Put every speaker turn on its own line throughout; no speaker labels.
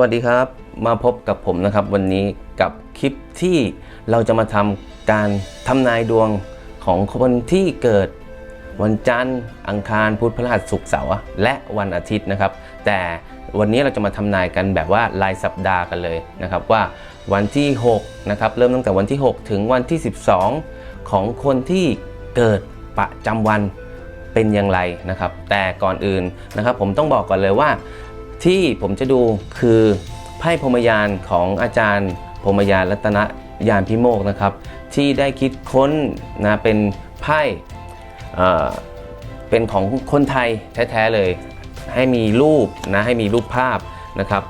วัสดีครับ มาพบกับผมนะครับ วันนี้กับคลิปที่เราจะมาทำการทำนายดวงของคนที่เกิด วันจันทร์อังคารพุธพฤหัสศุกร์เสาร์และวันอาทิตย์นะครับ แต่วันนี้เราจะมาทำนายกันแบบว่ารายสัปดาห์กันเลยนะครับ ว่าวันที่6นะครับเริ่มตั้งแต่วันที่ 6 ถึงวันที่ 12 ของคนที่เกิดประจำวันเป็นอย่างไรนะครับ แต่ก่อนอื่นนะครับ ผมต้องบอกก่อนเลยว่า ที่ผมจะดูคือไพ่พรมยานของอาจารย์พรมยานรัตนยานพิโมกนะครับ ที่ได้คิดค้นนะเป็นไพ่เป็นของคนไทยแท้ๆเลย ให้มีรูปนะให้มีรูปภาพนะครับ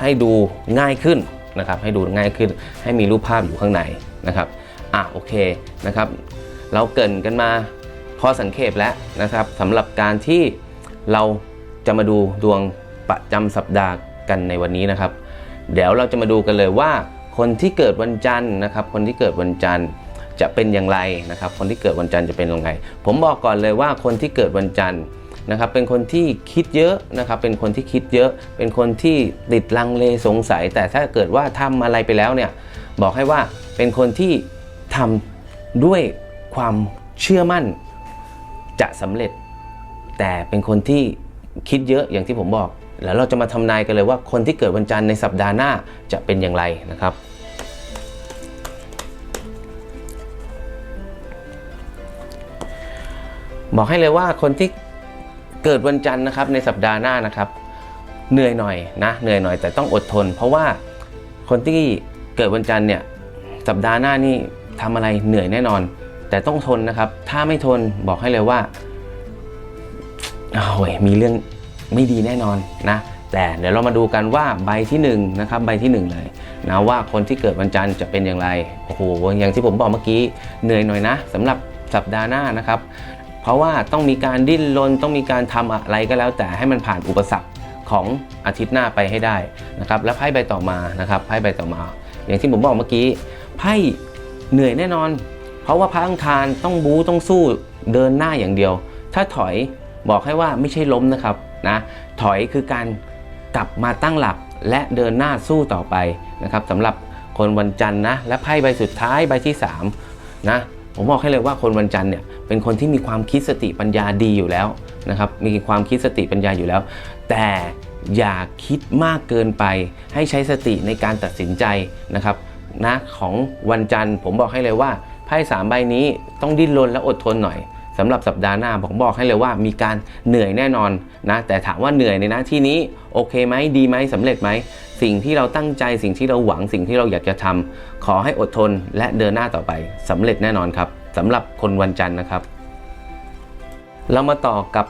ให้ดูง่ายขึ้นนะครับ ให้ดูง่ายขึ้น ให้มีรูปภาพอยู่ข้างในนะครับอะโอเคนะครับ เราเกินกันมาพอสังเขปแล้วนะครับสำหรับการที่เราจะมาดูดวง ประจำสัปดาห์กันในวันนี้นะครับ เดี๋ยวเราจะมาดูกันเลยว่า คนที่เกิดวันจันทร์นะครับ คนที่เกิดวันจันทร์จะเป็นอย่างไรนะครับ คนที่เกิดวันจันทร์จะเป็นยังไงผมบอกก่อนเลยว่าคนที่เกิดวันจันทร์นะครับเป็นคนที่คิดเยอะนะครับ เป็นคนที่คิดเยอะ เป็นคนที่ติดลังเลสงสัย แต่ถ้าเกิดว่าทำอะไรไปแล้วเนี่ยบอกให้ว่าเป็นคนที่ทำด้วยความเชื่อมั่นจะสำเร็จ แต่เป็นคนที่คิดเยอะอย่างที่ผมบอก แล้วเราจะมาทำนายกันเลยว่าคนที่เกิดวันจันทร์ในสัปดาห์หน้าจะเป็นอย่างไรนะครับบอกให้เลยว่าคนที่เกิดวันจันทร์นะครับในสัปดาห์หน้านะครับ เหนื่อยหน่อยนะเหนื่อยหน่อยแต่ต้องอดทน เพราะว่าคนที่เกิดวันจันทร์เนี่ยสัปดาห์หน้านี่ทำอะไรเหนื่อยแน่นอน แต่ต้องทนนะครับ ถ้าไม่ทนบอกให้เลยว่าโอ้ยมีเรื่อง ไม่ดีแน่นอนนะแต่เดี๋ยวเรามาดูกันว่าใบที่1นงนะครับใบที่1เลยนะว่าคนที่เกิดวันจันทร์จะเป็นอย่างไรโอ้โหอย่างที่ผมบอกเมื่อกี้เหนื่อยหน่อยนะสำหรับสัปดาห์หน้านะครับ เพราะว่าต้องมีการดิ้นรนต้องมีการทำอะไรก็แล้ว แต่ให้มันผ่านอุปสรรคของอาทิตย์หน้าไปให้ได้นะครับแล้วไพ่ใบต่อมานะครับไพ่ใบต่อมา อย่างที่ผมบอกเมื่อกี้ไพ่เหนื่อยแน่นอน เพราะว่าพระอังคารต้องบู๊ต้องสู้เดินหน้าอย่างเดียว ถ้าถอยบอกให้ว่าไม่ใช่ล้มนะครับ นะถอยคือการกลับมาตั้งหลักและเดินหน้าสู้ต่อไปนะครับสำหรับคนวันจันทร์นะและไพ่ใบสุดท้ายใบที่3นะผมบอกให้เลยว่าคนวันจันทร์เนี่ยเป็นคนที่มีความคิดสติปัญญาดีอยู่แล้วนะครับมีความคิดสติปัญญาอยู่แล้ว แต่อย่าคิดมากเกินไป ให้ใช้สติในการตัดสินใจนะครับนะของวันจันทร์ผมบอกให้เลยว่าไพ่สามใบนี้ต้องดิ้นรนและอดทนหน่อย สำหรับสัปดาห์หน้าผมบอกให้เลยว่ามีการเหนื่อยแน่นอนนะแต่ถามว่าเหนื่อยในหน้าที่นี้โอเคไหมดีไหมสำเร็จไหมสิ่งที่เราตั้งใจสิ่งที่เราหวังสิ่งที่เราอยากจะทำขอให้อดทนและเดินหน้าต่อไปสำเร็จแน่นอนครับสำหรับคนวันจันทร์นะครับ เรามาต่อกับ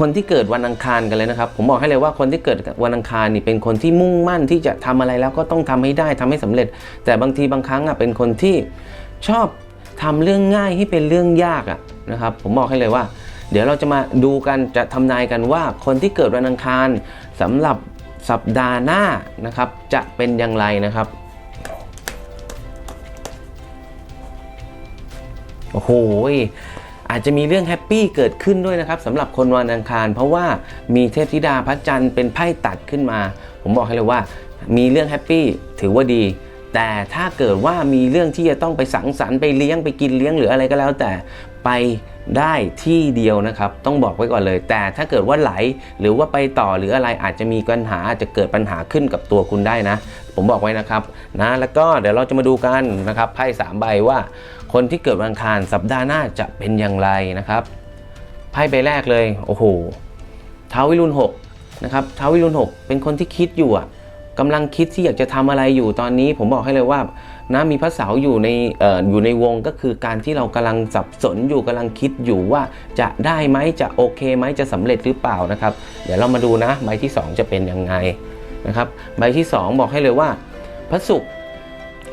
คนที่เกิดวันอังคารกันเลยนะครับ ผมบอกให้เลยว่าคนที่เกิดวันอังคารนี่เป็นคนที่มุ่งมั่นที่จะทำอะไรแล้วก็ต้องทำให้ได้ทำให้สำเร็จ แต่บางทีบางครั้งอะเป็นคนที่ชอบ ทำเรื่องง่ายให้เป็นเรื่องยากอะนะครับ ผมบอกให้เลยว่า เดี๋ยวเราจะมาดูกันจะทำนายกันว่าคนที่เกิดวันอังคารสำหรับสัปดาห์หน้านะครับ จะเป็นอย่างไรนะครับโอ้โหอาจจะมีเรื่องแฮปปี้เกิดขึ้นด้วยนะครับสำหรับคนวันอังคาร เพราะว่ามีเทพธิดาพระจันทร์เป็นไพ่ตัดขึ้นมา ผมบอกให้เลยว่า มีเรื่องแฮปปี้ถือว่าดี แต่ถ้าเกิดว่ามีเรื่องที่จะต้องไปสังสรรค์ไปเลี้ยงไปกินเลี้ยงหรืออะไรก็แล้วแต่ไปได้ที่เดียวนะครับ ต้องบอกไว้ก่อนเลย แต่ถ้าเกิดว่าไหลหรือว่าไปต่อหรืออะไรอาจจะมีปัญหาอาจจะเกิดปัญหาขึ้นกับตัวคุณได้นะ ผมบอกไว้นะครับนะแล้วก็เดี๋ยวเราจะมาดูกันนะครับไพ่สามใบว่า คนที่เกิดวันอังคารสัปดาห์หน้าจะเป็นอย่างไรนะครับไพ่ใบแรกเลยโอ้โหท้าวิรุณหกนะครับท้าวิรุณหกเป็นคนที่คิดอยู่อะ กำลังคิดที่อยากจะทำอะไรอยู่ตอนนี้ ผมบอกให้เลยว่านะมีพระเสาอยู่ในอออยู่ในวงก็คือการที่เรากำลังสับสนอยู่กำลังคิดอยู่ว่าจะได้ไหมจะโอเคไหมจะสำเร็จหรือเปล่านะครับ เดี๋ยวเรามาดูนะใบที่ 2 จะเป็นยังไงนะครับ ใบที่ 2 บอกให้เลยว่าพระศุกร์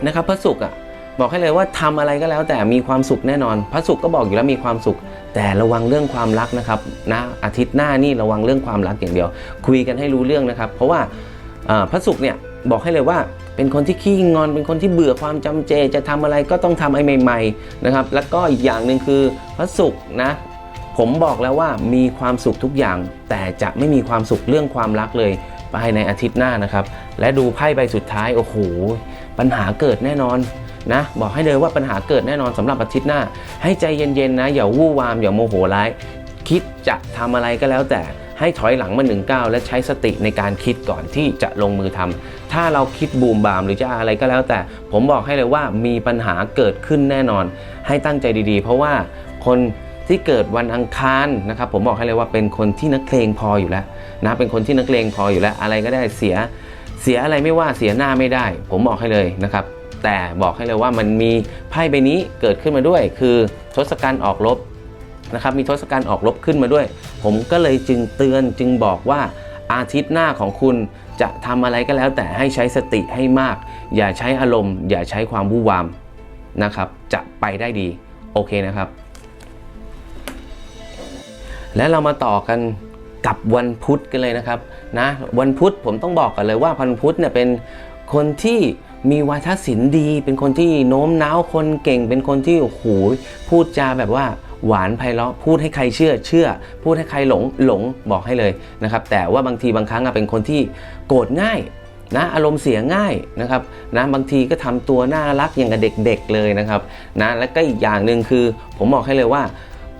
นะครับพระศุกร์อะบอกให้เลยว่าทำอะไรก็แล้วแต่มีความสุขแน่นอน พระศุกร์ก็บอกอยู่แล้วมีความสุข แต่ระวังเรื่องความรักนะครับนะอาทิตย์หน้านี่ระวังเรื่องความรักอย่างเดียว คุยกันให้รู้เรื่องนะครับ เพราะว่า พระศุกร์เนี่ยบอกให้เลยว่าเป็นคนที่ขี้งอนเป็นคนที่เบื่อความจำเจ จะทำอะไรก็ต้องทำไอะไรใหม่ๆนะครับแล้วก็อีกอย่างหนึ่งคือพระศุกร์นะผมบอกแล้วว่ามีความสุขทุกอย่าง แต่จะไม่มีความสุขเรื่องความรักเลยภายในอาทิตย์หน้านะครับ และดูไพ่ใบสุดท้ายโอ้โหปัญหาเกิดแน่นอนนะบอกให้เลยว่าปัญหาเกิดแน่นอนสำหรับอาทิตย์หน้า ให้ใจเย็นๆนะอย่าวู่วามอย่าโมโหร้าย คิดจะทำอะไรก็แล้วแต่ ให้ถอยหลังมาหนึ่งก้าวและใช้สติในการคิดก่อนที่จะลงมือทำถ้าเราคิดบูมบามหรือจะอะไรก็แล้ว แต่ผมบอกให้เลยว่ามีปัญหาเกิดขึ้นแน่นอน ให้ตั้งใจดีๆ เพราะว่าคนที่เกิดวันอังคารนะครับผมบอกให้เลยว่าเป็นคนที่นักเลงพออยู่แล้วนะเป็นคนที่นักเลงพออยู่แล้ว อะไรก็ได้เสียเสียอะไรไม่ว่าเสียหน้าไม่ได้ ผมบอกให้เลยนะครับ แต่บอกให้เลยว่ามันมีไพ่ใบนี้เกิดขึ้นมาด้วย คือทศกัณฐ์ออกรบ นะครับมีทศกัณฐ์ออกรบขึ้นมาด้วย ผมก็เลยจึงเตือนจึงบอกว่าอาทิตย์หน้าของคุณจะทำอะไรก็แล้ว แต่ให้ใช้สติให้มาก อย่าใช้อารมณ์ อย่าใช้ความวู่วามนะครับ จะไปได้ดี โอเคนะครับ และเรามาต่อกันกับวันพุธกันเลยนะครับนะวันพุธผมต้องบอกกันเลยว่าวันพุธเนี่ยเป็นคนที่มีวาทศิลป์ดี เป็นคนที่โน้มน้าวคนเก่ง เป็นคนที่โอ้โหพูดจาแบบว่า หวานไพเราะพูดให้ใครเชื่อเชื่อ พูดให้ใครหลงหลงบอกให้เลยนะครับ แต่ว่าบางทีบางครั้งเป็นคนที่โกรธง่ายนะอารมณ์เสียง่ายนะครับนะบางทีก็ทำตัวน่ารักอย่างกับเด็กๆเลยนะครับนะแล้วก็อีกอย่างหนึ่งคือ ผมบอกให้เลยว่า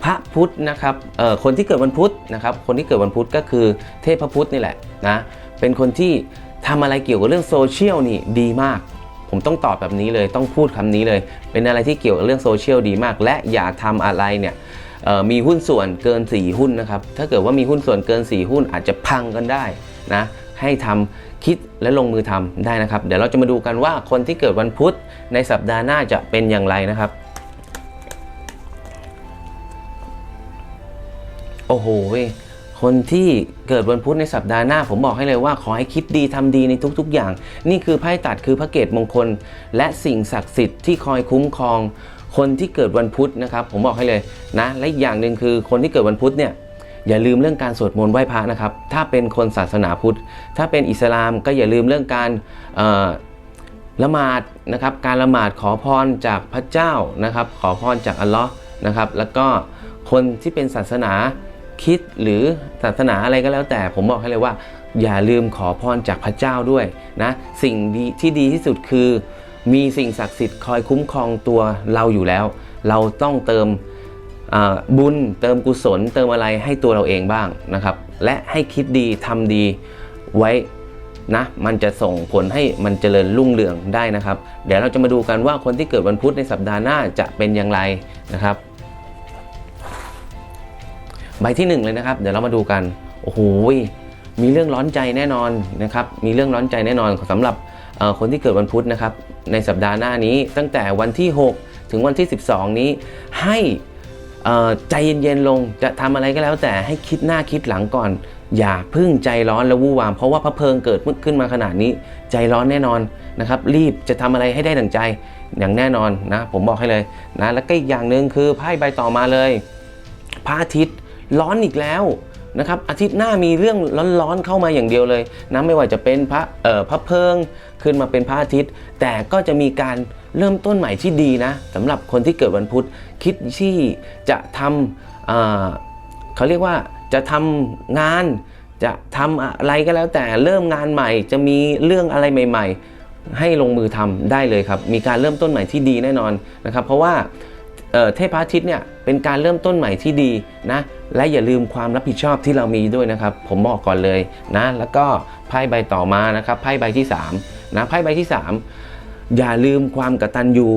พระพุทธนะครับเอ่อคนที่เกิดวันพุธนะครับ คนที่เกิดวันพุธก็คือเทพพุทธนี่แหละนะเป็นคนที่ทำอะไรเกี่ยวกับเรื่องโซเชียลนี่ดีมาก ผมต้องตอบแบบนี้เลยต้องพูดคำนี้เลย เป็นอะไรที่เกี่ยวกับเรื่องโซเชียลดีมาก และอย่าทำอะไรเนี่ยมีหุ้นส่วนเกิน 4 หุ้นนะครับ ถ้าเกิดว่ามีหุ้นส่วนเกิน 4 หุ้นอาจจะพังกันได้นะให้ทำคิดและลงมือทำได้นะครับ เดี๋ยวเราจะมาดูกันว่าคนที่เกิดวันพุธในสัปดาห์หน้าจะเป็นอย่างไรนะครับ โอ้โหเว้ย คนที่เกิดวันพุธในสัปดาห์หน้า ผมบอกให้เลยว่าขอให้คิดดีทำดีในทุกๆอย่าง นี่คือไพ่ตัดคือพระเกตมงคล และสิ่งศักดิ์สิทธิ์ที่คอยคุ้มครอง คนที่เกิดวันพุธนะครับ ผมบอกให้เลยนะ และอย่างหนึ่งคือคนที่เกิดวันพุธเนี่ยอย่าลืมเรื่องการสวดมนต์ไหว้พระนะครับ ถ้าเป็นคนศาสนาพุทธ ถ้าเป็นอิสลามก็อย่าลืมเรื่องการละหมาดนะครับ การละหมาดขอพรจากพระเจ้านะครับ ขอพรจากอัลลอฮ์นะครับ แล้วก็คนที่เป็นศาสนา คิดหรือศาสนาอะไรก็แล้วแต่ผมบอกให้เลยว่า อย่าลืมขอพรจากพระเจ้าด้วยนะสิ่งดีที่ดีที่สุดคือ มีสิ่งศักดิ์สิทธิ์คอยคุ้มครองตัวเราอยู่แล้ว เราต้องเติมบุญเติมกุศล เติมอะไรให้ตัวเราเองบ้างนะครับ และให้คิดดีทำดีไว้นะมันจะส่งผลให้มันเจริญรุ่งเรืองได้นะครับ เดี๋ยวเราจะมาดูกันว่าคนที่เกิดวันพุธในสัปดาห์หน้าจะเป็นอย่างไรนะครับ ใบที่หนึ่งเลยนะครับ เดี๋ยวเรามาดูกัน โอ้โหมีเรื่องร้อนใจแน่นอนนะครับ มีเรื่องร้อนใจแน่นอนสำหรับคนที่เกิดวันพุธนะครับ ในสัปดาห์หน้านี้ตั้งแต่วันที่ 6 ถึงวันที่ 12 นี้ ให้ใจเย็นๆลงจะทำอะไรก็แล้วแต่ให้คิดหน้าคิดหลังก่อน อย่าพึ่งใจร้อนและวู่วาม เพราะว่าพระเพลิงเกิดขึ้นมาขนาดนี้ ใจร้อนแน่นอนนะครับ รีบจะทำอะไรให้ได้ดังใจอย่างแน่นอนนะ ผมบอกให้เลยนะแล้วก็อีกอย่างหนึ่งคือไพ่ใบต่อมาเลยพระอาทิตย์ ร้อนอีกแล้วนะครับอาทิตย์หน้ามีเรื่องร้อนๆเข้ามาอย่างเดียวเลยนะไม่ว่าจะเป็นพระเอ่อพระเพิงขึ้นมาเป็นพระอาทิตย์ แต่ก็จะมีการเริ่มต้นใหม่ที่ดีนะสำหรับคนที่เกิดวันพุธคิดที่จะทำอ่าเขาเรียกว่าจะทำงาน จะทำอะไรก็แล้วแต่เริ่มงานใหม่ จะมีเรื่องอะไรใหม่ ๆ ให้ลงมือทำได้เลยครับ มีการเริ่มต้นใหม่ที่ดีแน่นอนนะครับ เพราะว่า เเทพอาทิตย์เนี่ยเป็นการเริ่มต้นใหม่ที่ดีนะและอย่าลืมความรับผิดชอบที่เรามีด้วยนะครับ ผมบอกก่อนเลยนะ แล้วก็ไพ่ใบต่อมานะครับไพ่ใบที่3นะไพ่ใบที่ 3 อย่าลืมความกตัญญู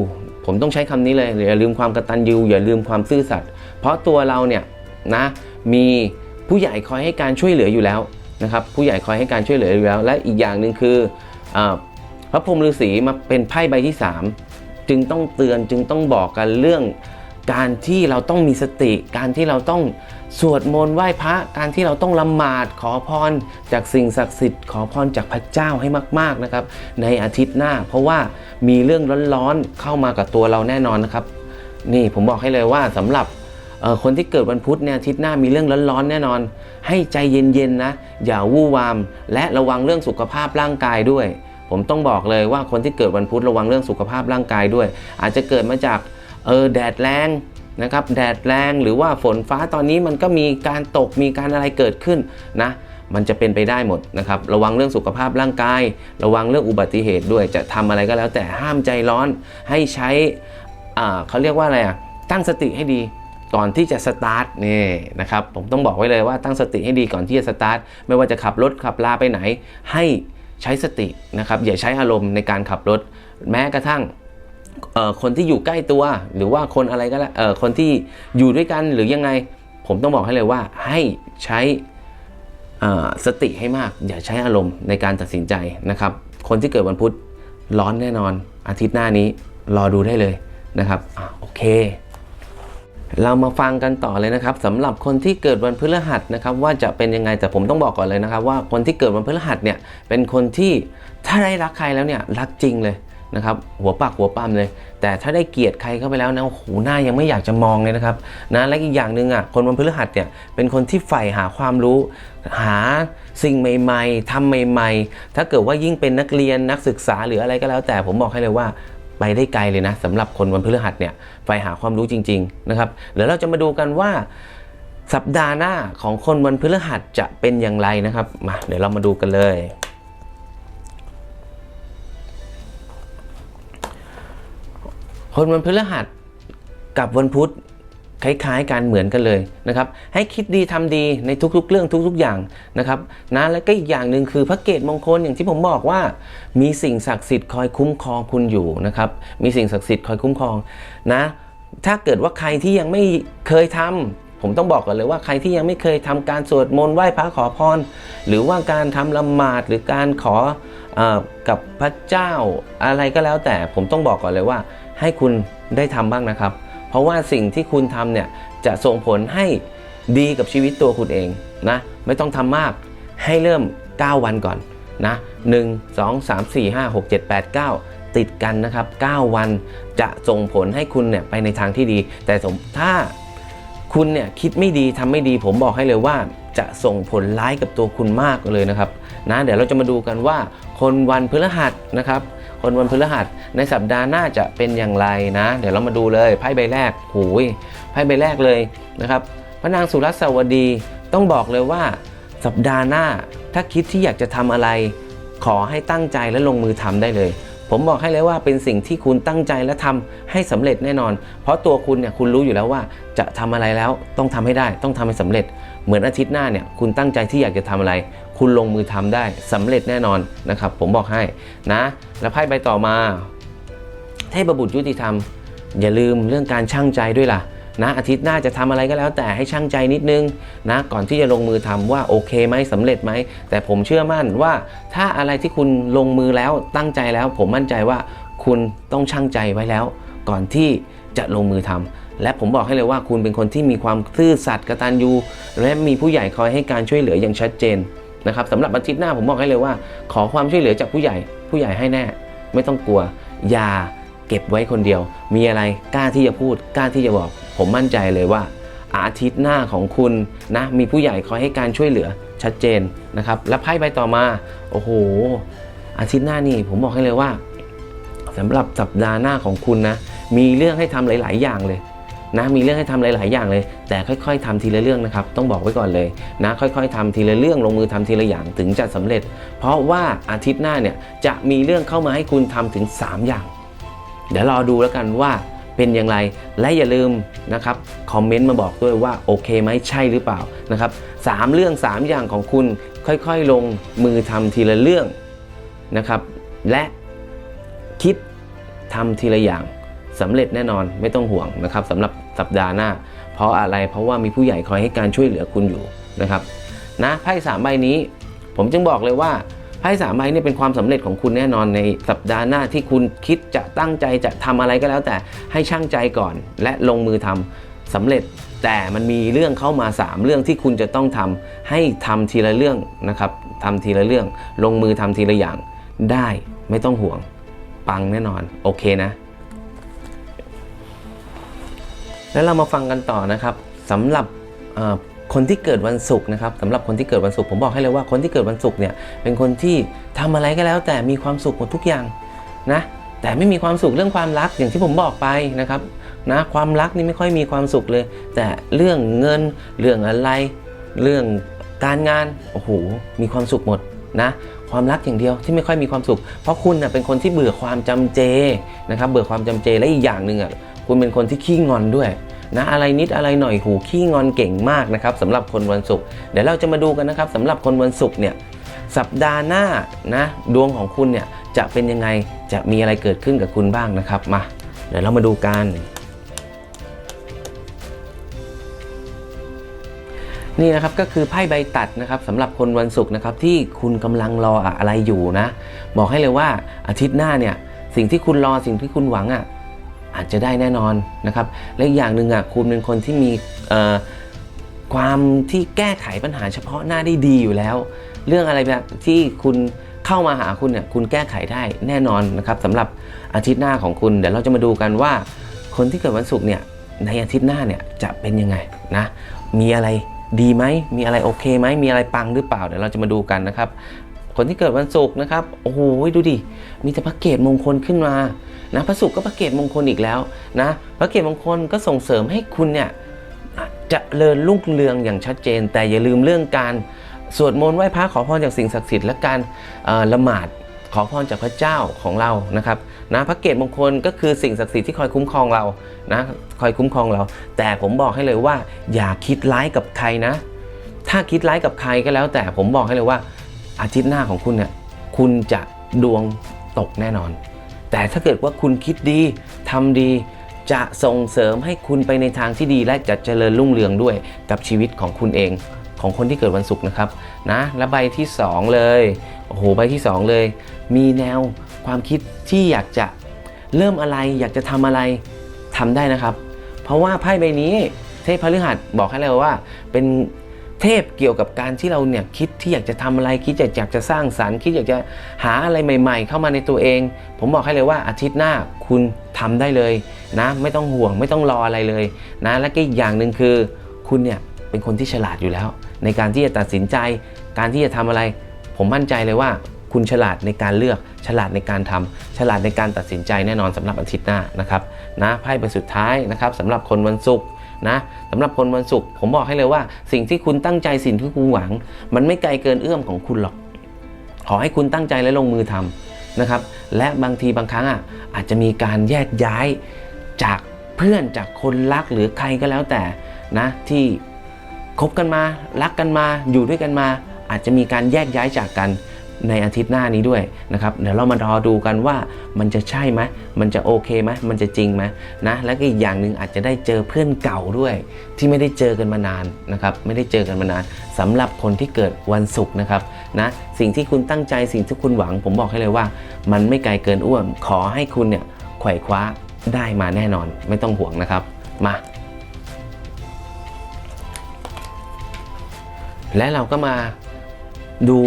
ผมต้องใช้คำนี้เลยอย่าลืมความกตัญญูอย่าลืมความซื่อสัตย์เพราะตัวเราเนี่ยนะมีผู้ใหญ่คอยให้การช่วยเหลืออยู่แล้วนะครับ ผู้ใหญ่คอยให้การช่วยเหลืออยู่แล้ว และอีกอย่างหนึ่งคือเออพระพรหมฤาษีมาเป็นไพ่ใบที่3 จึงต้องเตือนจึงต้องบอกกันเรื่อง การที่เราต้องมีสติ การที่เราต้องสวดมนต์ไหว้พระ การที่เราต้องละหมาดขอพรจากสิ่งศักดิ์สิทธิ์ขอพรจากพระเจ้าให้มาก ๆนะครับ ในอาทิตย์หน้า เพราะว่ามีเรื่องร้อนๆเข้ามากับตัวเราแน่นอนนะครับ นี่ผมบอกให้เลยว่าสำหรับคนที่เกิดวันพุธเนี่ยอาทิตย์หน้ามีเรื่องร้อนๆแน่นอน ให้ใจเย็นๆนะอย่าวู่วาม และระวังเรื่องสุขภาพร่างกายด้วย ผมต้องบอกเลยว่าคนที่เกิดวันพุธระวังเรื่องสุขภาพร่างกายด้วย อาจจะเกิดมาจากเออแดดแรงนะครับแดดแรงหรือว่าฝนฟ้าตอนนี้มันก็มีการตกมีการอะไรเกิดขึ้นนะมันจะเป็นไปได้หมดนะครับระวังเรื่องสุขภาพร่างกาย ระวังเรื่องอุบัติเหตุด้วยจะทำอะไรก็แล้วแต่ห้ามใจร้อนให้ใช้อ่าเขาเรียกว่าอะไรอะตั้งสติให้ดีก่อนที่จะสตาร์ทนี่นะครับผมต้องบอกไว้เลยว่าตั้งสติให้ดีก่อนที่จะสตาร์ทไม่ว่าจะขับรถขับลาไปไหนให้ ใช้สตินะครับอย่าใช้อารมณ์ในการขับรถ แม้กระทั่งคนที่อยู่ใกล้ตัว หรือว่าคนอะไรก็แล้วคนที่อยู่ด้วยกันหรือยังไง ผมต้องบอกให้เลยว่าให้ใช้สติให้มาก อย่าใช้อารมณ์ในการตัดสินใจนะครับ คนที่เกิดวันพุธร้อนแน่นอนอาทิตย์หน้านี้รอดูได้เลยนะครับอโอเค เรามาฟังกันต่อเลยนะครับสำหรับคนที่เกิดวันพฤหัสนะครับว่าจะเป็นยังไงแต่ผมต้องบอกก่อนเลยนะครับ ว่าคนที่เกิดวันพฤหัสเนี่ยเป็นคนที่ถ้าได้รักใครแล้วเนี่ยรักจริงเลยนะครับหัวปากหัวปั๊มเลย แต่ถ้าได้เกลียดใครเข้าไปแล้วนะโอ้โหหน้ายังไม่อยากจะมองเลยนะครับนะและอีกอย่างหนึ่งอะคนวันพฤหัสเนี่ยเป็นคนที่ใฝ่หาความรู้ หาสิ่งใหม่ ๆทำใหม่ ๆ ถ้าเกิดว่ายิ่งเป็นนักเรียนนักศึกษาหรืออะไรก็แล้ว แต่ผมบอกให้เลยว่า ไปได้ไกลเลยนะสำหรับคนวันพฤหัสเนี่ยใฝ่หาความรู้จริง ๆ นะครับเดี๋ยวเราจะมาดูกันว่าสัปดาห์หน้าของคนวันพฤหัสจะเป็นอย่างไรนะครับมาเดี๋ยวเรามาดูกันเลย คนวันพฤหัสกับวันพุธ คล้ายๆกันเหมือนกันเลยนะครับ ให้คิดดีทำดีในทุกๆ เรื่องทุกๆ อย่างนะครับนะและก็อีกอย่างหนึ่งคือพระเกตมงคลอย่างที่ผมบอกว่า มีสิ่งศักดิ์สิทธิ์คอยคุ้มครองคุณอยู่นะครับมีสิ่งศักดิ์สิทธิ์คอยคุ้มครองนะถ้าเกิดว่าใครที่ยังไม่เคยทำผมต้องบอกก่อนเลยว่าใครที่ยังไม่เคยทำการสวดมนต์ไหว้พระขอพร หรือว่าการทำละหมาดหรือการขออกับพระเจ้าอะไรก็แล้วแต่ผมต้องบอกก่อนเลยว่า ให้คุณได้ทำบ้างนะครับ เพราะว่าสิ่งที่คุณทำเนี่ยจะส่งผลให้ดีกับชีวิตตัวคุณเองนะไม่ต้องทำมากให้เริ่ม 9 วันก่อนนะ1 2 3 4 5 6 7 8 9 ติดกันนะครับ 9 วันจะส่งผลให้คุณเนี่ยไปในทางที่ดี แต่สมถ้าคุณเนี่ยคิดไม่ดีทำไม่ดี ผมบอกให้เลยว่าจะส่งผลร้ายกับตัวคุณมากเลยนะครับนะเดี๋ยวเราจะมาดูกันว่าคนวันพฤหัสนะครับ คนวันพฤหัสในสัปดาห์หน้าจะเป็นอย่างไรนะ เดี๋ยวเรามาดูเลยไพ่ใบแรกหูยไพ่ใบแรกเลยนะครับพระนางสุรัสวดีต้องบอกเลยว่า สัปดาห์หน้าถ้าคิดที่อยากจะทำอะไร ขอให้ตั้งใจและลงมือทำได้เลย ผมบอกให้เลยว่าเป็นสิ่งที่คุณตั้งใจและทำให้สำเร็จแน่นอน เพราะตัวคุณเนี่ยคุณรู้อยู่แล้วว่าจะทำอะไรแล้วต้องทำให้ได้ ต้องทำให้สำเร็จ เหมือนอาทิตย์หน้าเนี่ยคุณตั้งใจที่อยากจะทำอะไร คุณลงมือทำได้สำเร็จแน่นอนนะครับ ผมบอกให้นะ แล้วไพ่ใบต่อมาเทพบุตรยุติธรรม อย่าลืมเรื่องการช่างใจด้วยล่ะนะอาทิตย์หน้าจะทำอะไรก็แล้วแต่ให้ช่างใจนิดนึงนะก่อนที่จะลงมือทำว่าโอเคไหมสำเร็จไหม แต่ผมเชื่อมั่นว่าถ้าอะไรที่คุณลงมือแล้วตั้งใจแล้ว ผมมั่นใจว่าคุณต้องช่างใจไว้แล้ว ก่อนที่จะลงมือทำและผมบอกให้เลยว่าคุณเป็นคนที่มีความซื่อสัตย์กตัญญูและมีผู้ใหญ่คอยให้การช่วยเหลืออย่างชัดเจน นะครับสำหรับอาทิตย์หน้าผมบอกให้เลยว่า ขอความช่วยเหลือจากผู้ใหญ่ ผู้ใหญ่ให้แน่ ไม่ต้องกลัว อย่าเก็บไว้คนเดียว มีอะไรกล้าที่จะพูดกล้าที่จะบอก ผมมั่นใจเลยว่า อาทิตย์หน้าของคุณนะมีผู้ใหญ่คอยให้การช่วยเหลือชัดเจนนะครับและไพ่ใบต่อมาโอ้โห อาทิตย์หน้านี่ผมบอกให้เลยว่าสำหรับสัปดาห์หน้าของคุณนะมีเรื่องให้ทำหลาย ๆ อย่างเลย นะมีเรื่องให้ทำหลาย ๆ อย่างเลย แต่ค่อย ๆทำทีละเรื่องนะครับ ต้องบอกไว้ก่อนเลยนะค่อย ๆทำทีละเรื่องลงมือทำทีละอย่างถึงจะสำเร็จ เพราะว่าอาทิตย์หน้าเนี่ยจะมีเรื่องเข้ามาให้คุณทำถึง 3 อย่าง เดี๋ยวรอดูแล้วกันว่าเป็นอย่างไร และอย่าลืมนะครับคอมเมนต์มาบอกด้วยว่าโอเคไหมใช่หรือเปล่านะครับสามเรื่อง 3 อย่างของคุณค่อยๆลงมือทำทีละเรื่องนะครับ และคิดทำทีละอย่าง สำเร็จแน่นอนไม่ต้องห่วงนะครับสำหรับสัปดาห์หน้า เพราะอะไรเพราะว่ามีผู้ใหญ่คอยให้การช่วยเหลือคุณอยู่นะครับนะไพ่สามใบนี้ ผมจึงบอกเลยว่าไพ่สามใบนี่เป็นความสำเร็จของคุณแน่นอนในสัปดาห์หน้าที่คุณคิดจะตั้งใจจะทำอะไรก็แล้วแต่ให้ช่างใจก่อน และลงมือทำสำเร็จแต่มันมีเรื่องเข้ามา 3 เรื่องที่คุณจะต้องทำให้ทำทีละเรื่องนะครับทำทีละเรื่อง ลงมือทำทีละอย่างได้ไม่ต้องห่วง ปังแน่นอน โอเคนะ แล้วเรามาฟังกันต่อนะครับสำหรับคนที่เกิดวันศุกร์นะครับสำหรับคนที่เกิดวันศุกร์ผมบอกให้เลยว่าคนที่เกิดวันศุกร์เนี่ยเป็นคนที่ทำอะไรก็แล้ว แต่มีความสุขหมดทุกอย่างนะแต่ไม่มีความสุขเรื่องความรักอย่างที่ผมบอกไปนะครับนะความรักนี่ไม่ค่อยมีความสุขเลย แต่เรื่องเงินเรื่องอะไร เรื่องการงานโอ้โหมีความสุขหมดนะความรักอย่างเดียวที่ไม่ค่อยมีความสุข เพราะคุณน่ะเป็นคนที่เบื่อความจำเจนะครับเบื่อความจำเจและอีกอย่างหนึ่งอะ คุณเป็นคนที่ขี้งอนด้วยนะอะไรนิดอะไรหน่อยหูขี้งอนเก่งมากนะครับสำหรับคนวันศุกร์เดี๋ยวเราจะมาดูกันนะครับสำหรับคนวันศุกร์เนี่ยสัปดาห์หน้านะดวงของคุณเนี่ยจะเป็นยังไงจะมีอะไรเกิดขึ้นกับคุณบ้างนะครับมาเดี๋ยวเรามาดูกันนี่นะครับก็คือไพ่ใบตัดนะครับสำหรับคนวันศุกร์นะครับที่คุณกำลังรออะไรอยู่นะ บอกให้เลยว่าอาทิตย์หน้าเนี่ยสิ่งที่คุณรอสิ่งที่คุณหวังอะ อาจจะได้แน่นอนนะครับและอีกอย่างหนึ่งอะคุณเป็นคนที่มีความที่แก้ไขปัญหาเฉพาะหน้าได้ดีอยู่แล้ว เรื่องอะไรแบบที่คุณเข้ามาหาคุณเนี่ยคุณแก้ไขได้แน่นอนนะครับสำหรับอาทิตย์หน้าของคุณเดี๋ยวเราจะมาดูกันว่า คนที่เกิดวันศุกร์เนี่ยในอาทิตย์หน้าเนี่ยจะเป็นยังไงนะมีอะไรดีไหมมีอะไรโอเคไหมมีอะไรปังหรือเปล่าเดี๋ยวเราจะมาดูกันนะครับคนที่เกิดวันศุกร์นะครับโอ้โหดูดิมีแต่พระเกตมงคลขึ้นมา นะพระศุกร์ก็พระเกตมงคลอีกแล้วนะพระเกตมงคลก็ส่งเสริมให้คุณเนี่ยเจะเริญรุ่งเรืองอย่างชัดเจน แต่อย่าลืมเรื่องการสวดมนต์ไหว้พระขอพรจากสิ่งศักดิ์สิทธิ์และการละหมาดขอพรจากพระเจ้าของเรานะครับนะพระเกตมงคลก็คือสิ่งศักดิ์สิทธิ์ที่คอยคุ้มครองเรานะคอยคุ้มครองเรา แต่ผมบอกให้เลยว่า อย่าคิดร้ายกับใครนะ ถ้าคิดร้ายกับใครก็แล้ว แต่ผมบอกให้เลยว่าอาทิตย์หน้าของคุณเนี่ยคุณจะดวงตกแน่นอน แต่ถ้าเกิดว่าคุณคิดดีทำดีจะส่งเสริมให้คุณไปในทางที่ดีและจะเจริญรุ่งเรืองด้วยกับชีวิตของคุณเองของคนที่เกิดวันศุกร์นะครับนะและใบที่ 2 เลยโอ้โหใบที่ 2 เลย มีแนวความคิดที่อยากจะเริ่มอะไร อยากจะทำอะไรทำได้นะครับ เพราะว่าไพ่ใบนี้เทพพฤหัสบอกให้เลยว่าเป็น เทพเกี่ยวกับการที่เราเนี่ยคิดที่อยากจะทำอะไรคิดอยากจะสร้างสรรค์ คิดอยากจะหาอะไรใหม่ ๆ เข้ามาในตัวเอง ผมบอกให้เลยว่าอาทิตย์หน้าคุณทำได้เลยนะ ไม่ต้องห่วงไม่ต้องรออะไรเลยนะและก็อีกอย่างหนึ่งคือ คุณเนี่ยเป็นคนที่ฉลาดอยู่แล้ว ในการที่จะตัดสินใจ การที่จะทำอะไร ผมมั่นใจเลยว่าคุณฉลาดในการเลือก ฉลาดในการทำฉลาดในการตัดสินใจแน่นอนสำหรับอาทิตย์หน้านะครับนะไพ่ใบสุดท้ายนะครับสำหรับคนวันศุกร์ นะสำหรับคนวันศุกร์ผมบอกให้เลยว่า สิ่งที่คุณตั้งใจสิ่งที่คุณหวัง มันไม่ไกลเกินเอื้อมของคุณหรอก ขอให้คุณตั้งใจและลงมือทำนะครับ และบางทีบางครั้งอะอาจจะมีการแยกย้ายจากเพื่อนจากคนรักหรือใครก็แล้วแต่นะที่คบกันมารักกันมาอยู่ด้วยกันมา อาจจะมีการแยกย้ายจากกัน ในอาทิตย์หน้านี้ด้วยนะครับเดี๋ยวเรามารอดูกันว่ามันจะใช่ไหมมันจะโอเคไหมมันจะจริงไหมนะและก็อีกอย่างหนึ่งอาจจะได้เจอเพื่อนเก่าด้วย ที่ไม่ได้เจอกันมานานนะครับไม่ได้เจอกันมานานสำหรับคนที่เกิดวันศุกร์นะครับนะสิ่งที่คุณตั้งใจสิ่งที่คุณหวัง ผมบอกให้เลยว่า มันไม่ไกลเกินอ้วมขอให้คุณเนี่ยไขว่คว้าได้มาแน่นอนไม่ต้องห่วงนะครับมาและเราก็มาดู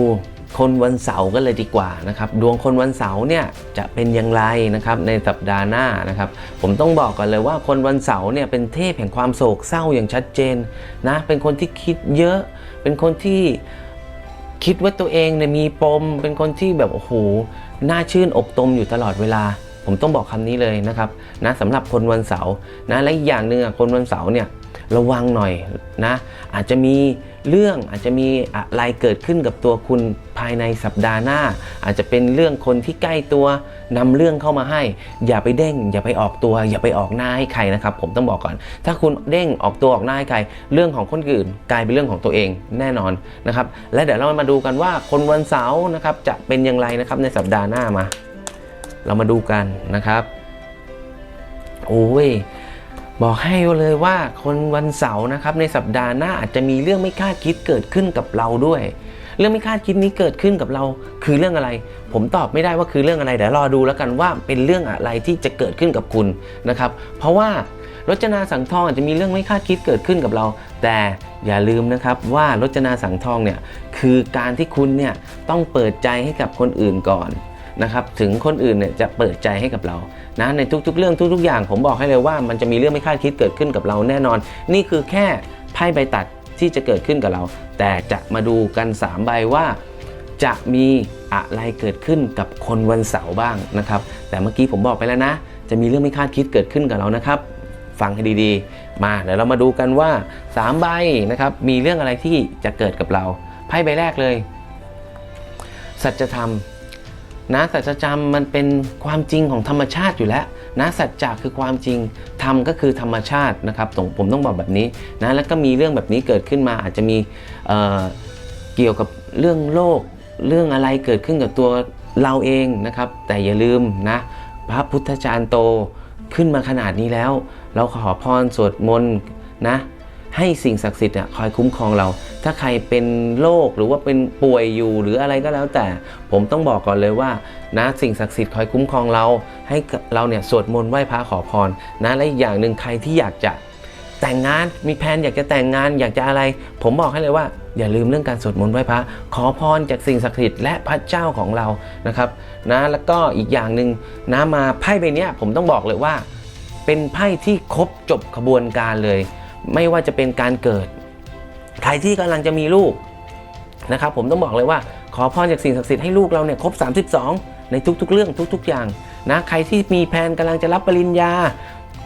คนวันเสาร์กันเลยดีกว่านะครับดวงคนวันเสาร์เนี่ยจะเป็นอย่างไรนะครับในสัปดาห์หน้านะครับ ผมต้องบอกก่อนเลยว่าคนวันเสาร์เนี่ยเป็นเทพแห่งความโศกเศร้าอย่างชัดเจนนะเป็นคนที่คิดเยอะ เป็นคนที่คิดว่าตัวเองเนี่ยมีปม เป็นคนที่แบบโอ้โหน่าชื่นอกตมอยู่ตลอดเวลา ผมต้องบอกคำนี้เลยนะครับนะสำหรับคนวันเสาร์นะและอีกอย่างหนึ่งอะคนวันเสาร์เนี่ย ระวังหน่อยนะอาจจะมีเรื่องอาจจะมีอะไรเกิดขึ้นกับตัวคุณภายในสัปดาห์หน้า อาจจะเป็นเรื่องคนที่ใกล้ตัวนำเรื่องเข้ามาให้ อย่าไปเด้ง อย่าไปออกตัว อย่าไปออกหน้าให้ใครนะครับ ผมต้องบอกก่อน ถ้าคุณเด้งออกตัวออกหน้าให้ใคร เรื่องของคนอื่นกลายเป็นเรื่องของตัวเองแน่นอนนะครับ และเดี๋ยวเรามาดูกันว่าคนวันเสาร์นะครับจะเป็นอย่างไรนะครับในสัปดาห์หน้ามา เรามาดูกันนะครับ โอ้ย บอกให้เลยว่าคนวันเสาร์นะครับในสัปดาห์หน้าอาจจะมีเรื่องไม่คาดคิดเกิดขึ้นกับเราด้วย เรื่องไม่คาดคิดนี้เกิดขึ้นกับเรา คือเรื่องอะไร ผมตอบไม่ได้ว่าคือเรื่องอะไรเดี๋ยวรอดูแล้วกันว่าเป็นเรื่องอะไรที่จะเกิดขึ้นกับคุณนะครับ เพราะว่ารจนาสังทองอาจจะมีเรื่องไม่คาดคิดเกิดขึ้นกับเรา แต่อย่าลืมนะครับว่ารจนาสังทองเนี่ยคือการที่คุณเนี่ยต้องเปิดใจให้กับคนอื่นก่อน นะครับถึงคนอื่นเนี่ยจะเปิดใจให้กับเรานะในทุกๆ เรื่องทุก ๆ อย่าง ผมบอกให้เลยว่ามันจะมีเรื่องไม่คาดคิดเกิดขึ้นกับเราแน่นอน นี่คือแค่ไพ่ใบตัดที่จะเกิดขึ้นกับเรา แต่จะมาดูกัน 3 ใบว่า จะมีอะไรเกิดขึ้นกับคนวันเสาร์บ้างนะครับ แต่เมื่อกี้ผมบอกไปแล้วนะ จะมีเรื่องไม่คาดคิดเกิดขึ้นกับเรานะครับ ฟังให้ดีๆ มาเดี๋ยวเรามาดูกันว่า 3 ใบนะครับมีเรื่องอะไรที่จะเกิดกับเราไพ่ใบแรกเลย สัจธรรม นะสัจธรรมมันเป็นความจริงของธรรมชาติอยู่แล้วนะสัจจะคือความจริงธรรมก็คือธรรมชาตินะครับตรงผมต้องบอกแบบนี้นะแล้วก็มีเรื่องแบบนี้เกิดขึ้นมาอาจจะมีเอ่อเกี่ยวกับเรื่องโลก เรื่องอะไรเกิดขึ้นกับตัวเราเองนะครับ แต่อย่าลืมนะพระพุทธจารย์โตขึ้นมาขนาดนี้แล้ว เราขอพรสวดมนต์นะ ให้สิ่งศักดิ์สิทธิ์เนี่ยคอยคุ้มครองเรา ถ้าใครเป็นโรคหรือว่าเป็นป่วยอยู่หรืออะไรก็แล้วแต่ ผมต้องบอกก่อนเลยว่านะสิ่งศักดิ์สิทธิ์คอยคุ้มครองเรา ให้เราเนี่ยสวดมนต์ไหว้พระขอพรนะและอีกอย่างหนึ่งใครที่อยากจะแต่งงานมีแผนอยากจะแต่งงานอยากจะอะไร ผมบอกให้เลยว่า อย่าลืมเรื่องการสวดมนต์ไหว้พระ ขอพรจากสิ่งศักดิ์สิทธิ์และพระเจ้าของเรานะครับนะแล้วก็อีกอย่างหนึ่งนะมาไพ่ใบนี้ผมต้องบอกเลยว่า เป็นไพ่ที่ครบจบขบวนการเลย ไม่ว่าจะเป็นการเกิด ใครที่กำลังจะมีลูกนะครับผมต้องบอกเลยว่าขอพรจากสิ่งศักดิ์สิทธิ์ให้ลูกเราเนี่ยครบ 32 ในทุกๆ เรื่องทุก ๆ อย่างนะใครที่มีแผนกำลังจะรับปริญญา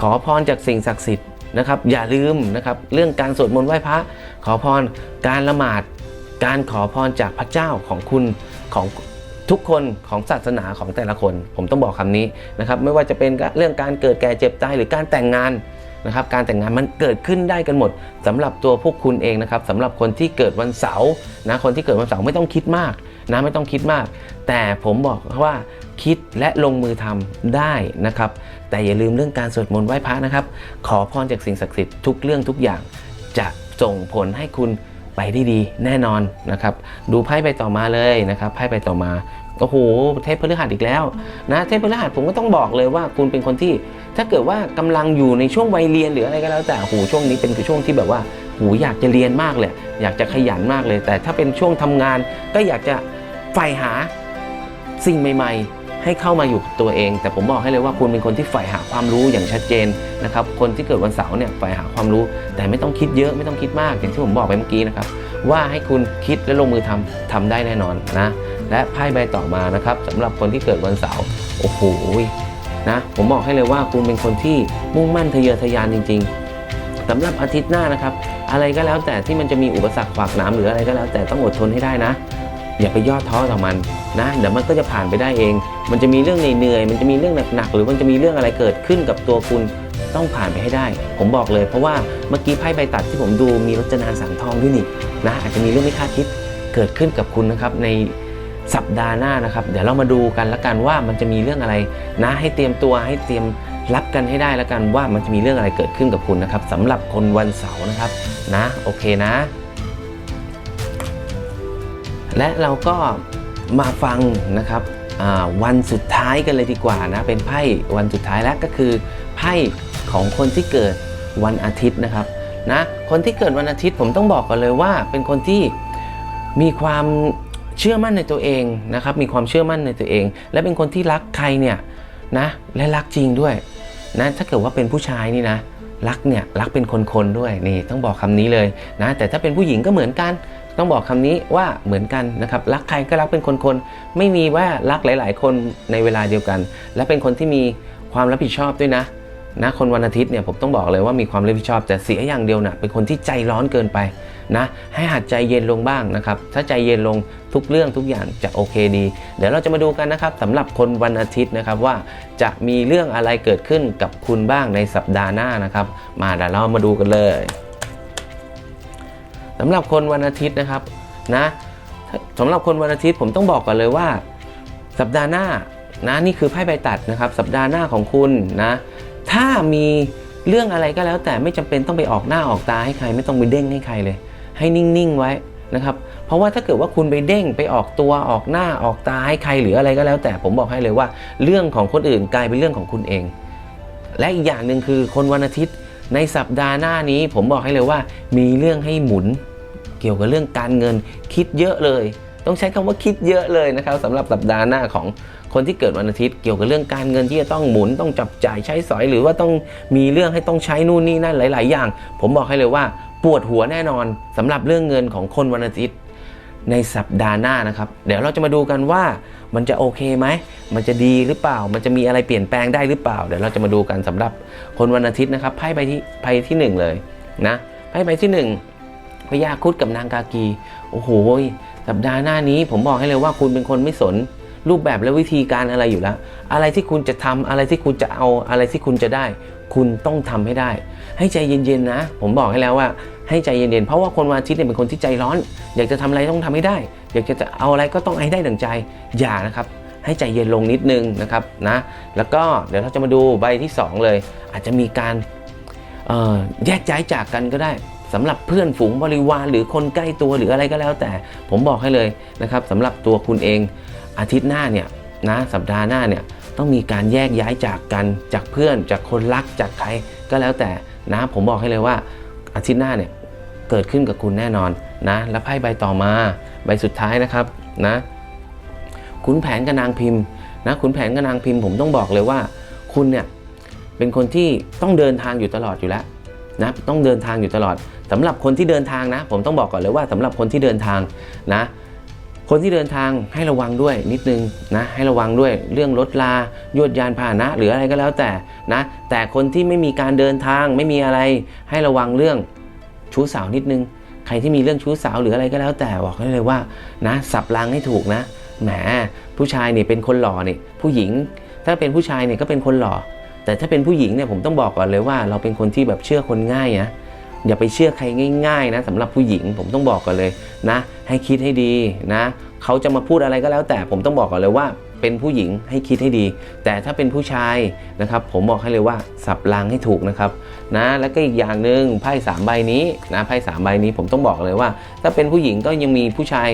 ขอพรจากสิ่งศักดิ์สิทธิ์นะครับอย่าลืมนะครับเรื่องการสวดมนต์ไหว้พระ ขอพรการละหมาด การขอพรจากพระเจ้าของคุณของทุกคนของศาสนาของแต่ละคน ผมต้องบอกคำนี้นะครับไม่ว่าจะเป็นเรื่องการเกิดแก่เจ็บตายหรือการแต่งงาน นะครับการแต่งงานมันเกิดขึ้นได้กันหมดสำหรับตัวพวกคุณเองนะครับสำหรับคนที่เกิดวันเสาร์นะคนที่เกิดวันเสาร์ไม่ต้องคิดมากนะไม่ต้องคิดมาก แต่ผมบอกว่าคิดและลงมือทำได้นะครับ แต่อย่าลืมเรื่องการสวดมนต์ไหว้พระนะครับ ขอพรจากสิ่งศักดิ์สิทธิ์ทุกเรื่องทุกอย่างจะส่งผลให้คุณไปได้ดีแน่นอนนะครับ ดูไพ่ไปต่อมาเลยนะครับไพ่ไปต่อมา โอ้โหเทพพฤหัสอีกแล้วนะเทพพฤหัสผมก็ต้องบอกเลยว่าคุณเป็นคนที่ ถ้าเกิดว่ากำลังอยู่ในช่วงวัยเรียนหรืออะไรก็แล้วแต่โอ้โหช่วงนี้เป็นช่วงที่แบบว่าโอ้โหอยากจะเรียนมากเลย อยากจะขยันมากเลย แต่ถ้าเป็นช่วงทำงานก็อยากจะใฝ่หาสิ่งใหม่ ๆ ให้เข้ามาอยู่กับตัวเอง แต่ผมบอกให้เลยว่าคุณเป็นคนที่ใฝ่หาความรู้อย่างชัดเจนนะครับคนที่เกิดวันเสาร์เนี่ยใฝ่หาความรู้ แต่ไม่ต้องคิดเยอะไม่ต้องคิดมากอย่างที่ผมบอกไปเมื่อกี้นะครับว่าให้คุณคิดและลงมือทำทำได้แน่นอนนะและไพ่ใบต่อมานะครับสำหรับคนที่เกิดวันเสาร์โอ้โหนะผมบอกให้เลยว่าคุณเป็นคนที่มุ่งมั่นทะเยอทะยานจริง ๆสำหรับอาทิตย์หน้านะครับ อะไรก็แล้วแต่ที่มันจะมีอุปสรรคขวากหนามหรืออะไรก็แล้วแต่ต้องอดทนให้ได้นะ อย่าไปย่อท้อต่อมันนะเดี๋ยวมันก็จะผ่านไปได้เอง มันจะมีเรื่องเหนื่อยมันจะมีเรื่องหนักๆหรือมันจะมีเรื่องอะไรเกิดขึ้นกับตัวคุณต้องผ่านไปให้ได้ ผมบอกเลย เพราะว่าเมื่อกี้ไพ่ใบตัดที่ผมดูมีรจนาสังทองด้วยนี่นะอาจจะมีเรื่องไม่คาดคิดเกิดขึ้นกับคุณนะครับในสัปดาห์หน้านะครับ เดี๋ยวเรามาดูกันละกันว่ามันจะมีเรื่องอะไรนะให้เตรียมตัวให้เตรียมรับกันให้ได้ละกันว่ามันจะมีเรื่องอะไรเกิดขึ้นกับคุณนะครับสำหรับคนวันเสาร์นะครับนะโอเคนะ และเราก็มาฟังนะครับวันสุดท้ายกันเลยดีกว่านะ เป็นไพ่วันสุดท้ายแล้วก็คือ ไพ่ของคนที่เกิดวันอาทิตย์นะครับนะคนที่เกิดวันอาทิตย์ผมต้องบอกกันเลยว่า เป็นคนที่มีความเชื่อมั่นในตัวเองนะครับ มีความเชื่อมั่นในตัวเอง และเป็นคนที่รักใครเนี่ยนะและรักจริงด้วยนะถ้าเกิดว่าเป็นผู้ชายนี่นะรักเนี่ยรักเป็นคนๆด้วยนี่ต้องบอกคำนี้เลยนะแต่ถ้าเป็นผู้หญิงก็เหมือนกัน ต้องบอกคำนี้ว่าเหมือนกันนะครับรักใครก็รักเป็นคนๆไม่มีว่ารักหลาย ๆ คนในเวลาเดียวกัน และเป็นคนที่มีความรับผิดชอบด้วยนะนะคนวันอาทิตย์เนี่ยผมต้องบอกเลยว่ามีความรับผิดชอบแต่เสียอย่างเดียวนะ่ะเป็นคนที่ใจร้อนเกินไปนะให้หัดใจเย็นลงบ้างนะครับถ้าใจเย็นลงทุกเรื่องทุกอย่างจะโอเคดี เดี๋ยวเราจะมาดูกันนะครับสำหรับคนวันอาทิตย์นะครับว่าจะมีเรื่องอะไรเกิดขึ้นกับคุณบ้างในสัปดาห์หน้านะครับ มาเดี๋ยวเรามาดูกันเลย สำหรับคนวันอาทิตย์นะครับนะสำหรับคนวันอาทิตย์ผมต้องบอกก่อนเลยว่า สัปดาห์หน้านะนี่คือไพ่ใบตัดนะครับ สัปดาห์หน้าของคุณนะถ้ามีเรื่องอะไรก็แล้วแต่ไม่จำเป็นต้องไปออกหน้าออกตาให้ใคร ไม่ต้องไปเด้งให้ใครเลย ให้นิ่งๆไว้นะครับ เพราะว่าถ้าเกิดว่าคุณไปเด้งไปออกตัวออกหน้าออกตาให้ใครหรืออะไรก็แล้ว แต่ผมบอกให้เลยว่า เรื่องของคนอื่นกลายเป็นเรื่องของคุณเอง และอีกอย่างหนึ่งคือคนวันอาทิตย์ในสัปดาห์หน้านี้ผมบอกให้เลยว่า มีเรื่องให้หมุน เกี่ยวกับเรื่องการเงินคิดเยอะเลย ต้องใช้คำว่าคิดเยอะเลยนะครับสำหรับสัปดาห์หน้าของคนที่เกิดวันอาทิตย์เกี่ยวกับเรื่องการเงินที่จะต้องหมุนต้องจับจ่ายใช้สอย หรือว่าต้องมีเรื่องให้ต้องใช้นู่นนี่นั่นหลาย ๆ อย่าง ผมบอกให้เลยว่าปวดหัวแน่นอนสำหรับเรื่องเงินของคนวันอาทิตย์ในสัปดาห์หน้านะครับ เดี๋ยวเราจะมาดูกันว่ามันจะโอเคไหม มันจะดีหรือเปล่า มันจะมีอะไรเปลี่ยนแปลงได้หรือเปล่า เดี๋ยวเราจะมาดูกันสำหรับคนวันอาทิตย์นะครับไพ่ใบที่ไพ่ที่หนึ่งเลยนะไพ่ใบที่หนึ่ง พญาครุดกับนางกากี โอ้โห สัปดาห์หน้านี้ผมบอกให้เลยว่าคุณเป็นคนไม่สนรูปแบบและวิธีการอะไรอยู่แล้ว อะไรที่คุณจะทำอะไรที่คุณจะเอาอะไรที่คุณจะได้ คุณต้องทำให้ได้ ให้ใจเย็นๆนะ ผมบอกให้แล้วว่า ให้ใจเย็นๆ เพราะว่าคนวันอาทิตย์เนี่ยเป็นคนที่ใจร้อน อยากจะทำอะไรต้องทำให้ได้ อยากจะเอาอะไรก็ต้องให้ได้ดังใจ อย่านะครับ ให้ใจเย็นลงนิดนึงนะครับนะ แล้วก็เดี๋ยวเราจะมาดูใบที่ 2 เลย อาจจะมีการแยกย้ายจากกันก็ได้ สำหรับเพื่อนฝูงบริวารหรือคนใกล้ตัวหรืออะไรก็แล้วแต่ ผมบอกให้เลยนะครับสำหรับตัวคุณเองอาทิตย์หน้าเนี่ยนะสัปดาห์หน้าเนี่ยต้องมีการแยกย้ายจากกันจากเพื่อนจากคนรักจากใครก็แล้วแต่นะผมบอกให้เลยว่าอาทิตย์หน้าเนี่ยเกิดขึ้นกับคุณแน่นอนนะแล้วไพ่ใบต่อมาใบสุดท้ายนะครับนะขุนแผนกับนางพิมพ์นะขุนแผนกับนางพิมพ์ผมต้องบอกเลยว่า คุณเนี่ยเป็นคนที่ต้องเดินทางอยู่ตลอดอยู่แล้ว นะต้องเดินทางอยู่ตลอดสำหรับคนที่เดินทางนะ ผมต้องบอกก่อนเลยว่าสำหรับคนที่เดินทางนะ คนที่เดินทางให้ระวังด้วยนิดนึงนะให้ระวังด้วยเรื่องรถลายวดยานพาหนะ หรืออะไรก็แล้วแต่นะ แต่คนที่ไม่มีการเดินทางไม่มีอะไร ให้ระวังเรื่องชู้สาวนิดนึง ใครที่มีเรื่องชู้สาวหรืออะไรก็แล้วแต่บอกได้เลยว่านะสับรางให้ถูกนะแหมผู้ชายเนี่ยเป็นคนหล่อเนี่ยผู้หญิง ถ้าเป็นผู้ชายเนี่ยก็เป็นคนหล่อ แต่ถ้าเป็นผู้หญิงเนี่ยผมต้องบอกก่อนเลยว่า เราเป็นคนที่แบบเชื่อคนง่ายนะอย่าไปเชื่อใครง่าย ๆ นะสำหรับผู้หญิงผมต้องบอกก่อนเลยนะ ให้คิดให้ดีนะเขาจะมาพูดอะไรก็แล้ว แต่ผมต้องบอกก่อนเลยว่า เป็นผู้หญิงให้คิดให้ดี แต่ถ้าเป็นผู้ชายนะครับ ผมบอกให้เลยว่าสับรางให้ถูกนะครับนะแล้วก็อีกอย่างหนึ่งไพ่สามใบนี้นะไพ่สามใบนี้ผมต้องบอกเลยว่า ถ้าเป็นผู้หญิงก็ยังมีผู้ชาย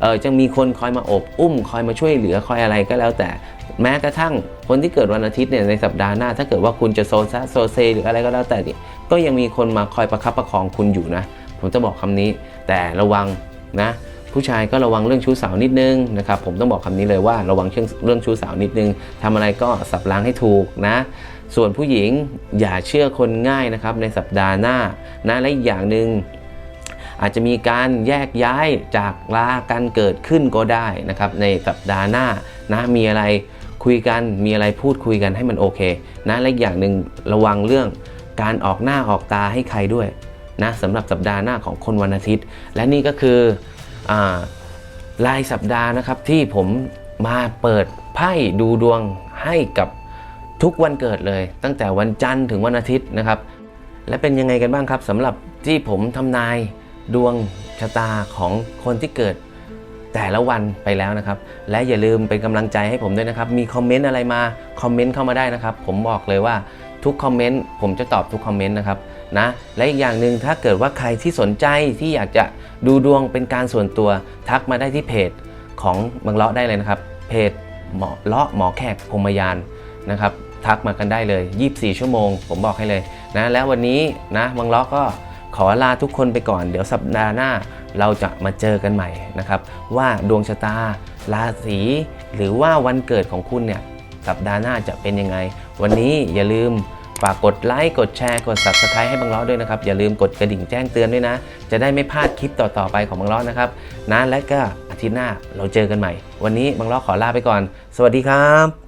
เออจะมีคนคอยมาอบอุ้ม คอยมาช่วยเหลือคอยอะไรก็แล้วแต่ แม้กระทั่งคนที่เกิดวันอาทิตย์เนี่ยในสัปดาห์หน้า ถ้าเกิดว่าคุณจะโซซะโซเซหรืออะไรก็แล้วแต่เนี่ยก็ยังมีคนมาคอยประคับประคองคุณอยู่นะ ผมจะบอกคำนี้ แต่ระวังนะผู้ชายก็ระวังเรื่องชู้สาวนิดนึงนะครับผมต้องบอกคำนี้เลยว่าระวังเรื่องเรื่องชู้สาวนิดนึงทำอะไรก็สับล้างให้ถูกนะ ส่วนผู้หญิงอย่าเชื่อคนง่ายนะครับในสัปดาห์หน้านะและอีกอย่างหนึ่งอาจจะมีการแยกย้ายจากลากันเกิดขึ้นก็ได้นะครับในสัปดาห์หน้านะมีอะไร คุยกันมีอะไรพูดคุยกันให้มันโอเคนะและอีกอย่างหนึ่งระวังเรื่องการออกหน้าออกตาให้ใครด้วยนะสำหรับสัปดาห์หน้าของคนวันอาทิตย์ และนี่ก็คืออรายสัปดาห์นะครับที่ผมมาเปิดไพ่ดูดวงให้กับทุกวันเกิดเลย ตั้งแต่วันจันทร์ถึงวันอาทิตย์นะครับ และเป็นยังไงกันบ้างครับสำหรับที่ผมทำนายดวงชะตาของคนที่เกิด แต่ละวันไปแล้วนะครับ และอย่าลืมเป็นกำลังใจให้ผมด้วยนะครับ มีคอมเมนต์อะไรมาคอมเมนต์เข้ามาได้นะครับ ผมบอกเลยว่าทุกคอมเมนต์ผมจะตอบทุกคอมเมนต์นะครับนะและอีกอย่างหนึ่งถ้าเกิดว่าใครที่สนใจที่อยากจะดูดวงเป็นการส่วนตัว ทักมาได้ที่เพจของบังเลาะได้เลยนะครับ เพจหมอเลาะหมอแขกพรหมยานนะครับ ทักมากันได้เลย 24 ชั่วโมง ผมบอกให้เลยนะแล้ววันนี้นะบังเลาะก็ ขอลาทุกคนไปก่อน เดี๋ยวสัปดาห์หน้าเราจะมาเจอกันใหม่นะครับ ว่าดวงชะตาราศีหรือว่าวันเกิดของคุณเนี่ยสัปดาห์หน้าจะเป็นยังไง วันนี้อย่าลืมฝากกดไลค์กดแชร์กด subscribe ให้บังล้อด้วยนะครับ อย่าลืมกดกระดิ่งแจ้งเตือนด้วยนะ จะได้ไม่พลาดคลิปต่อ ๆ ไปของบังล้อนะครับนะและก็อาทิตย์หน้าเราเจอกันใหม่ วันนี้บังล้อขอลาไปก่อน สวัสดีครับ